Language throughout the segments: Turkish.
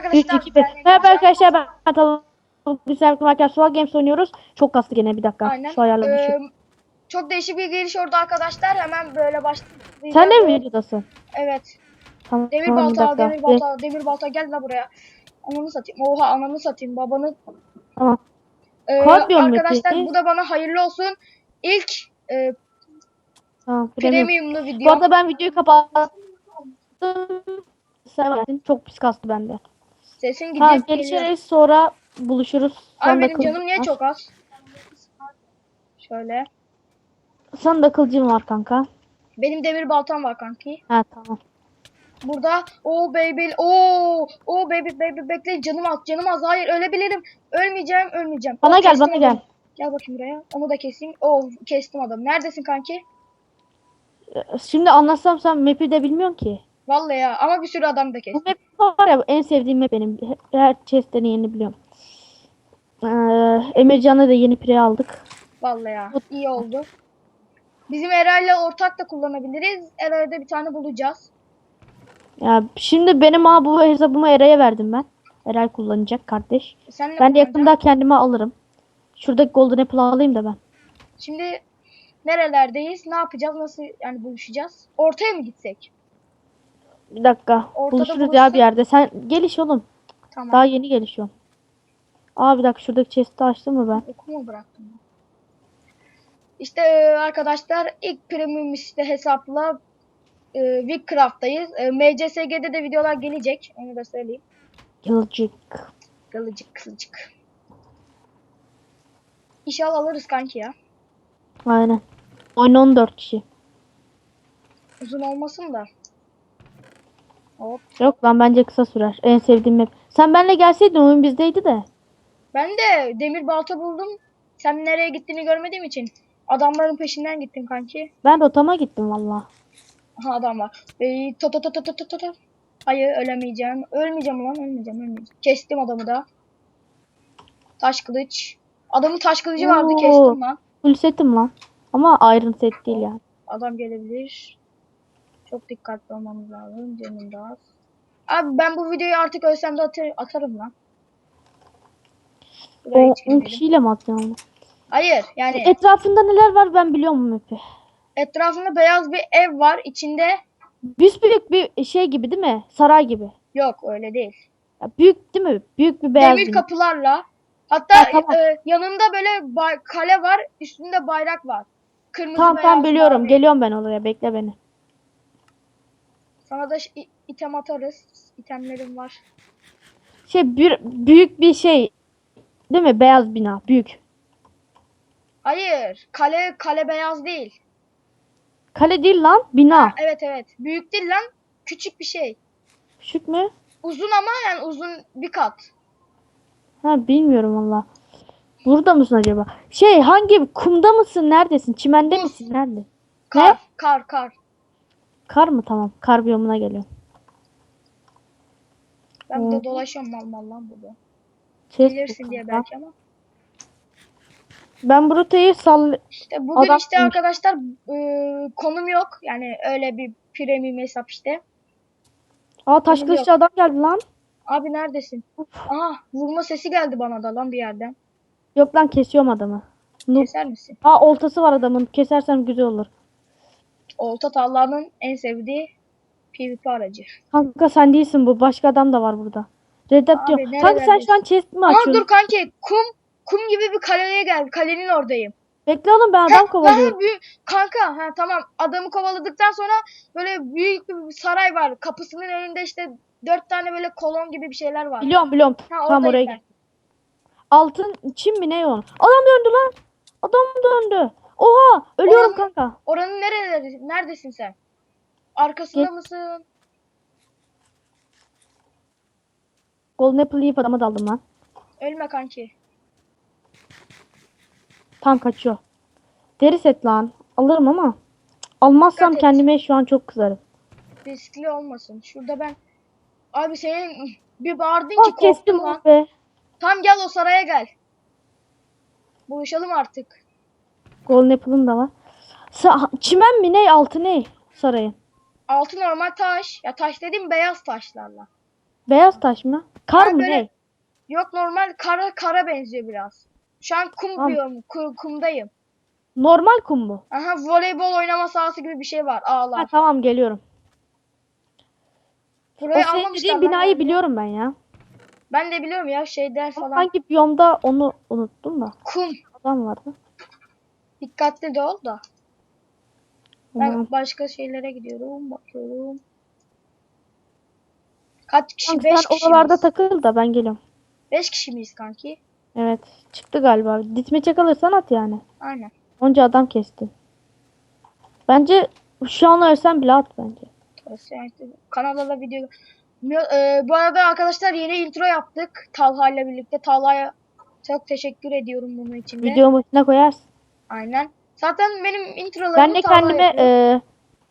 Arkadaşlar 3, 2, 1. Merhaba arkadaşlar ben Atalım. Güzel Kumarken Sual Games oynuyoruz. Çok kastı gene bir dakika. Aynen. Şu ayarla Ee, çok değişik bir giriş oldu arkadaşlar. Hemen böyle başlayacağız. Sen de mi videodasın? Evet. Tamam, Demir tamam, balta, demir balta, demir balta gel la buraya. Ananı satayım. Oha ananı satayım. Babanı. Tamam. Ee, arkadaşlar peki? bu da bana hayırlı olsun. İlk e, Tamam. premium. premiumlu Bu video. arada ben videoyu kapattım. Sen. Çok pis kastı bende. Sesin Ha gidip geliyor. gelişiriz sonra buluşuruz. Sen Ay benim kıl- canım niye çok az? Şöyle. Sen de kılcım var kanka. Benim demir baltam var kanki. Ha tamam. Burada o baby o o baby baby bekle canım az canım az hayır ölebilirim ölmeyeceğim ölmeyeceğim Bana Oh, gel, bana adamı. gel. gel bakayım buraya onu da keseyim oh kestim adamı neredesin kanki Ee, Şimdi anlatsam sen map'i de bilmiyorsun ki. vallahi ya ama bir sürü adam da Bu kestim map var ya en sevdiğim map benim. Her chest'ten yeni biliyorum. Ee, Emircan'a da yeni pre aldık. vallahi ya iyi oldu bizim Eray'la ortak da kullanabiliriz Eray'da bir tane bulacağız Ya şimdi benim ha bu hesabımı Eray'a verdim ben. Eray kullanacak kardeş. sen Ben de yakında kendime alırım. Şuradaki Golden Apple alayım da ben. şimdi nerelerdeyiz ne yapacağız nasıl yani buluşacağız ortaya mı gitsek Bir dakika. Ortada Buluşuruz ya buluşsak- bir yerde. Sen geliş oğlum. tamam Daha yeni gelişiyorum. Aa bir dakika şuradaki chest'i açtım mı ben? Okuma bıraktım. ben. İşte e, arkadaşlar ilk premium işte hesapla e, Wigcraft'tayız. E, MCSG'de de videolar gelecek. Onu da söyleyeyim. Yılcık. Kılıcık kılıcık. İnşallah alırız kanki ya. Aynen. Oyun 14 kişi. Uzun olmasın da. Hop. Yok lan bence kısa sürer. En sevdiğim map. Sen benle gelseydin oyun bizdeydi de. Ben de demir balta buldum. Sen nereye gittiğini görmediğim için. Adamların peşinden gittim kanki. Ben rotama gittim valla. Aha adam var. Ee, to to to to to to to. Hayır ölemeyeceğim. Ölmeyeceğim lan ölmeyeceğim ölmeyeceğim. Kestim adamı da. Taş kılıç. Adamın taş kılıcı Oo. vardı kestim lan. Full setim lan. Ama iron set değil yani. Adam gelebilir. Çok dikkatli olmamız lazım. Canım da az. Abi ben bu videoyu artık ölsem de atı- atarım lan. Buraya O hiç 10 girmedim. kişiyle mi onu? Hayır yani Etrafında neler var ben biliyorum bu map'i. etrafında beyaz bir ev var. İçinde Büyük bir şey gibi değil mi? Saray gibi. yok öyle değil. Ya büyük değil mi? Büyük bir beyaz demir bina. kapılarla. Hatta Ha, tamam. e, yanında böyle kale var, üstünde bayrak var. Kırmızı Tamam tamam biliyorum. mavi. Geliyorum ben oraya. Bekle beni. Sana da item atarız. İtemlerim var. Şey bir, büyük bir şey. Değil mi? Beyaz bina. Büyük. Hayır, kale kale beyaz değil. Kale değil lan. Bina. Evet evet. Büyük değil lan. Küçük bir şey. Küçük mü? Uzun ama yani uzun bir kat. Ha bilmiyorum valla. Burada mısın acaba? Şey hangi kumda mısın? Neredesin? Çimende Buz. misin? Nerede? Kar, Ne? kar, kar. Kar mı? Tamam. Kar biyomuna geliyorum. Ben Hı. de dolaşıyorum mal mal lan burada. Chest Gelirsin bu diye belki ama. Ben bu rotayı sall... İşte bugün Adam- işte arkadaşlar e, konum yok. Yani öyle bir premium hesap işte. Aa taş kılıçlı adam geldi lan. Abi neredesin? Aha vurma sesi geldi bana da lan bir yerden. Yok lan kesiyorum adamı. Noob. Keser misin? Aa oltası var adamın. Kesersem güzel olur. Olta Talha'nın en sevdiği PvP aracı. Kanka sen değilsin bu. Başka adam da var burada. Red Dead diyor. Kanka sen şu an chest mi Aha açıyorsun? dur kanki kum kum gibi bir kaleye geldi. Kalenin oradayım. Bekle oğlum ben adam kovalıyorum. büyük- kanka ha tamam adamı kovaladıktan sonra böyle büyük bir saray var. Kapısının önünde işte dört tane böyle kolon gibi bir şeyler var. Biliyorum biliyorum. Ha, Tam oradayım oraya ben. gel. Altın çim mi ne o? Adam döndü lan. Adam döndü. Oha ölüyorum Oğlum. kanka. Oranın nereleri? Neredesin sen? Arkasında Gel. mısın? Golden Apple yiyip adama daldım lan. Ölme kanki. Tam kaçıyor. Deri set lan. Alırım ama. Almazsam Dikkat et. kendime şu an çok kızarım. Riskli olmasın. Şurada ben Abi senin bir bağırdın ki Oh korktum kestim lan. be. Tam gel o saraya gel. Buluşalım artık. Golden Apple'ın da var. Sa çimen mi ne altı ne sarayın? Altı normal taş. Ya taş dediğim beyaz taşlarla. Beyaz taş mı? Kar Ben mı böyle- ne? Yok normal kara kara benziyor biraz. Şu an kum Tamam. diyorum. ku- kumdayım. Normal kum mu? Aha voleybol oynama sahası gibi bir şey var. Ha, Ağlar. tamam geliyorum. O Burayı senin almamışlar dediğin binayı biliyorum ben ya. Ben de biliyorum ya şeyler falan. Hangi biyomda onu unuttum da. Kum. Adam vardı. Dikkatli de ol da. Ben Tamam. başka şeylere gidiyorum. Bakıyorum. Kaç kişi? Kanka 5 sen kişi oralarda miyiz? takıl da ben geliyorum. 5 kişi miyiz kanki? Evet. Çıktı galiba. Ditmeçe kalırsan at yani. Aynen. Onca adam kestin. Bence şu an ölsen bile at bence. Kanalda da video. Ee, bu arada arkadaşlar yeni intro yaptık. Talha ile birlikte. Talha'ya çok teşekkür ediyorum bunun için de. Videomun içine koyarsın. Aynen. Zaten benim introlarımı Ben de kendime e,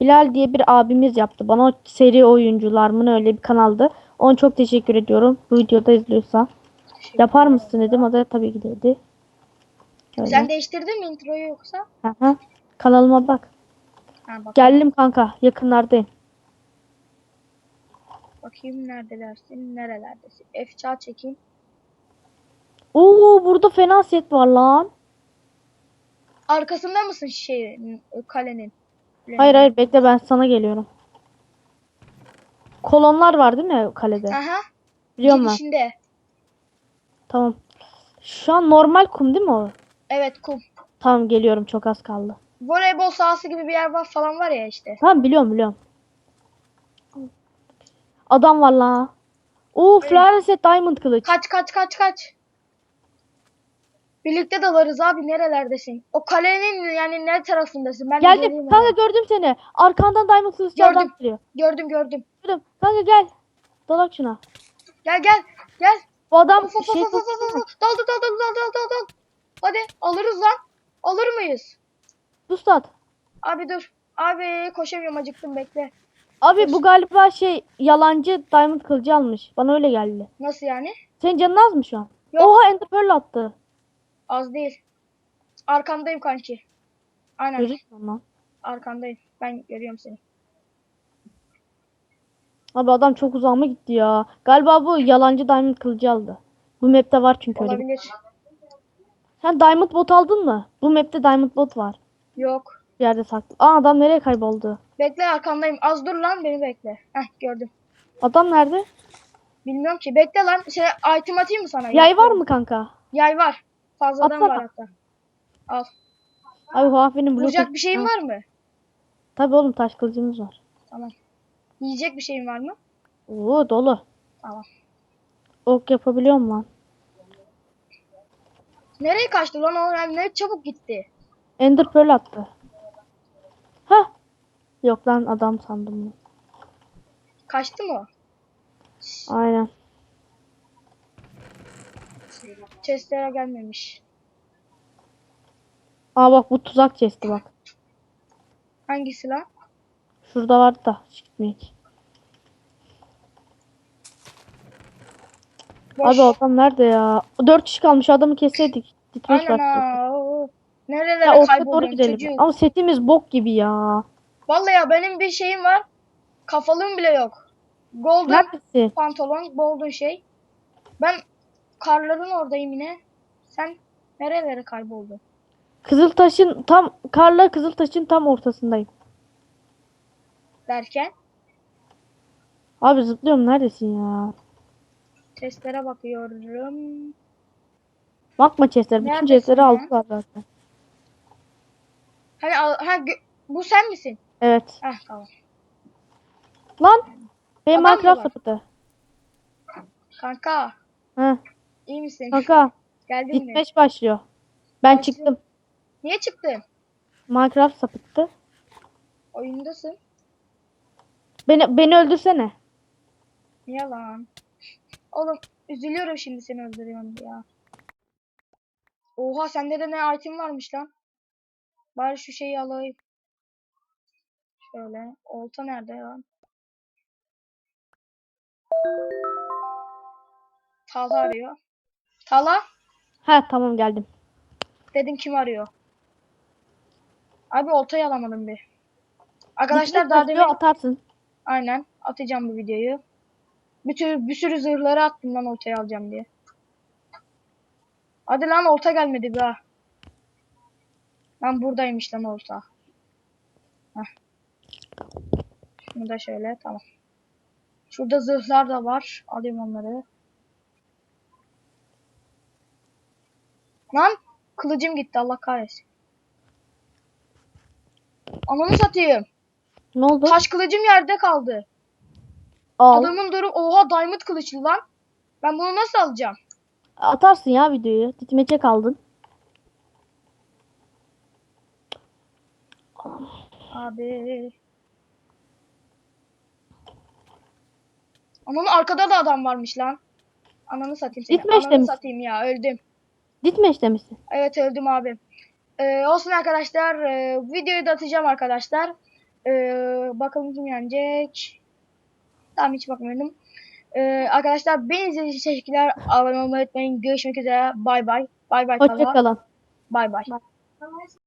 Bilal diye bir abimiz yaptı. Bana o seri oyuncular mı öyle bir kanaldı. Ona çok teşekkür ediyorum. Bu videoda izliyorsa. Yapar mısın dedim. O da tabii ki dedi. Öyle. Sen değiştirdin mi introyu yoksa? Aha. Kanalıma bak. Ha, bak, Geldim kanka. Yakınlardayım. bakayım neredelersin, nerelerdesin. F çağ çekeyim. Oo burada fena set var lan. Arkasında mısın şeyin, kalenin? Hayır hayır bekle ben sana geliyorum. Kolonlar var değil mi kalede? Aha. Biliyorum ben. Girişinde. Tamam. Şu an normal kum değil mi o? Evet kum. Tamam geliyorum çok az kaldı. Voleybol sahası gibi bir yer var falan var ya işte. Tamam biliyorum biliyorum. Adam var la. Oo Florence Diamond kılıç. Kaç kaç kaç kaç. Birlikte dalarız abi nerelerdesin? O kalenin yani ne tarafındasın? Ben de Geldim. geleyim Kanka hemen. gördüm seni. Arkandan Diamond kılıçlı adam Gördüm. geliyor. Gördüm gördüm. Gördüm. Kanka gel. Dalak şuna. Gel gel gel. Bu adam Of of şey of of of of. Dal dal dal dal dal dal dal. Hadi alırız lan. Alır mıyız? At. Abi dur. Abi koşamıyorum acıktım bekle. Abi bu galiba şey yalancı Diamond kılıcı almış. Bana öyle geldi. Nasıl yani? Senin canın az mı şu an? Yok. Oha Ender Pearl attı. Az değil. Arkandayım kanki. Aynen Görürsün lan. arkandayım. Ben görüyorum seni. Abi adam çok uzağıma gitti ya. Galiba bu yalancı Diamond kılıcı aldı. Bu map'te var çünkü öyle. Olabilir. Sen Diamond bot aldın mı? Bu map'te Diamond bot var. Yok. Bir yerde saklı. Aa adam nereye kayboldu? Bekle arkandayım. Az dur lan beni bekle. Heh gördüm. Adam nerede? Bilmiyorum ki. Bekle lan. Şey, item atayım mı sana? Yay var mı kanka? Yay var. Fazladan Atsana. var hatta. Al. Abi Huawei'nin blue Vuracak bir şeyin Ha, var mı? Tabii oğlum taş kılıcımız var. Tamam. Yiyecek bir şeyin var mı? Oo dolu. Tamam. Ok yapabiliyorum lan. Nereye kaçtı lan o? Yani ne çabuk gitti. Ender Pearl attı. Hah. Yok lan adam sandım. Kaçtı mı? Aynen. Chest'lere gelmemiş. Aa bak bu tuzak chest'i bak. Hangisi lan? Şurada vardı da gitmeyek. Boş. Abi adam nerede ya? Dört kişi kalmış adamı kesseydik. Gitmiş Aynen. Nerelere Ya ortaya doğru gidelim. çocuk? Ama setimiz bok gibi ya. Vallahi ya benim bir şeyim var. Kafalığım bile yok. Golden Neredesin? pantolon, golden şey. Ben karların oradayım yine. Sen nerelere kayboldun? Kızıltaş'ın tam karla Kızıltaş'ın tam ortasındayım. Derken Abi zıplıyorum neredesin ya? testlere bakıyorum. Bakma chest'lere. Bütün chest'leri aldılar zaten. Hani al- ha, bu sen misin? Evet. Heh tamam. Lan. Benim Adam Minecraft sapıtı. Kanka Heh. İyi misin? Kanka. Geldin mi? Gitmeş başlıyor. Ben Başlıyor. çıktım. Niye çıktın? Minecraft sapıttı. Oyundasın. Beni beni öldürsene. Niye lan? Oğlum üzülüyorum şimdi seni öldürüyorum ya. Oha sende de ne item varmış lan. Bari şu şeyi alayım. Şöyle. Olta nerede lan? Talha arıyor. Talha? Ha tamam geldim. Dedim kim arıyor? Abi oltayı alamadım bir. Arkadaşlar daha demin atarsın. aynen atacağım bu videoyu. Bir, tür, bir sürü zırhları attım lan ortaya alacağım diye. Hadi lan orta gelmedi be. ha. Lan buradaymış lan orta. Heh. Şunu da şöyle tamam. Şurada zırhlar da var. Alayım onları. Lan kılıcım gitti Allah kahretsin. Ananı satayım. Ne oldu? Taş kılıcım yerde kaldı. Al. Adamın durum oha diamond kılıçlı lan. Ben bunu nasıl alacağım? Atarsın ya videoyu. Ditmeçe kaldın. Abi. Ananın arkada da adam varmış lan. Ananı satayım seni. Gitme Ananı satayım ya öldüm. Ditmeç'te misin? Evet öldüm abi. Ee, olsun arkadaşlar. Ee, videoyu da atacağım arkadaşlar. Ee, bakalım kim yenecek. Tamam hiç bakmıyorum. Ee, arkadaşlar beni izlediğiniz için teşekkürler. Abone olmayı unutmayın. Görüşmek üzere. Bay bay. Bay bay. Hoşçakalın. Bay bay.